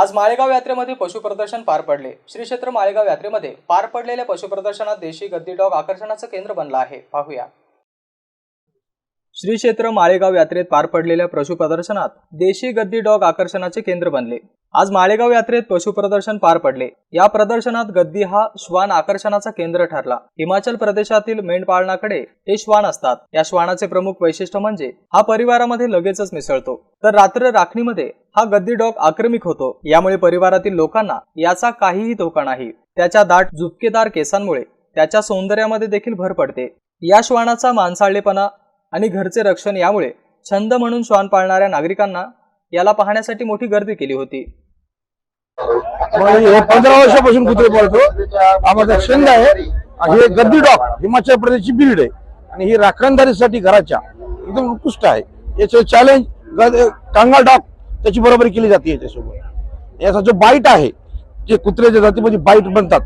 आज माळेगाव यात्रेमध्ये पशुप्रदर्शन पार पडले. श्री क्षेत्र माळेगाव यात्रेमध्ये पार पडलेल्या पशुप्रदर्शनात देशी गद्दी डॉग आकर्षणाचं केंद्र बनलं आहे. पाहूया. श्री क्षेत्र माळेगाव यात्रेत पार पडलेल्या पशुप्रदर्शनात देशी गद्दी डॉग आकर्षणाचे केंद्र बनले. आज माळेगाव यात्रेत पशुप्रदर्शन पार पडले. या प्रदर्शनात गद्दी हा श्वान आकर्षणाचा केंद्र ठरला. हिमाचल प्रदेशातील मेंढपाळनाकडे हे श्वान असतात. या श्वानाचे प्रमुख वैशिष्ट्य म्हणजे हा परिवारामध्ये लगेचच मिसळतो. तर रात्र राखणीमध्ये हा गद्दी डॉग आक्रमिक होतो. यामुळे परिवारातील लोकांना याचा काहीही धोका नाही. त्याच्या दाट झुपकेदार केसांमुळे त्याच्या सौंदर्यामध्ये देखील भर पडते. या श्वानाचा मांसाळलेपणा आणि घरचे रक्षण यामुळे छंद म्हणून श्वान पाळणाऱ्या नागरिकांना याला पाहण्यासाठी मोठी गर्दी केली होती. पंधरा वर्षापासून कुत्रे पळतो. आम्हाला छंद आहे. हे गद्दी डॉग हिमाचल प्रदेशची ब्रीड आहे. आणि ही राखणदारीसाठी घराच्या एकदम उत्कृष्ट आहे. याचं चॅलेंज कांगाल डॉग त्याची बरोबरी केली जाते याच्यासोबत. याचा जो बाईट आहे जे कुत्र्याच्या जातीमध्ये बाईट बनतात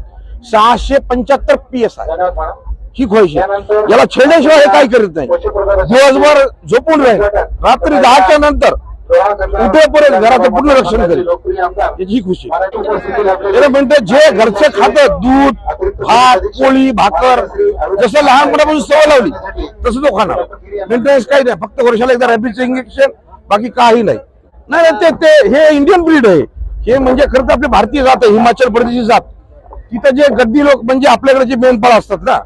सहाशे पंच्याहत्तर पी एस आहे. ही खोयशी याला छेडल्याशिवाय हे काय करीत नाही. दिवसभर झोपून राहील. रात्री दहाच्या नंतर उठेपर्यंत घराचं पूर्ण रक्षण करेल. याची ही खुशी. म्हणते जे घरचं खातं दूध भात पोळी भाकर जसं लहानपणापासून सवय लावली तसं तो खाणार. मेंटेनन्स काही नाही फक्त वर्षाला एकदा रॅबिडचं इंजेक्शन बाकी काही नाही. नाही ते ते हे इंडियन ब्रीड आहे. हे म्हणजे खरं तर आपली भारतीय जात आहे हिमाचल प्रदेशची जात. तिथं जे गद्दी लोक म्हणजे आपल्याकडे जे मेंढपाळ असतात ना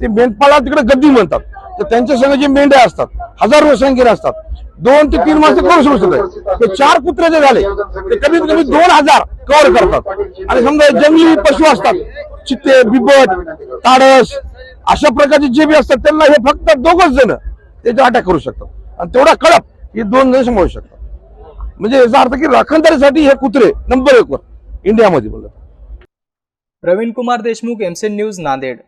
ते मेंढपाळा तिकडे गद्दी म्हणतात. तर त्यांच्या संघ जे मेंढ्या असतात हजारो संख्येने असतात. दोन ते तीन माणसं करू शकत ते चार कुत्रे जे झाले ते कमीत कमी दोन हजार कव्हर करतात. आणि समजा जंगली पशु असतात चित्ते बिबट ताडस अशा प्रकारचे जे बी असतात त्यांना हे फक्त दोघच जण त्याच्या अटॅक करू शकतात. आणि तेवढा कळप हे दोन जण सांभाळू शकतात. म्हणजे याचा अर्थ की राखणदारीसाठी हे कुत्रे नंबर एक वर इंडियामध्ये बोलत प्रवीण कुमार देशमुख एमसेन न्यूज नांदेड.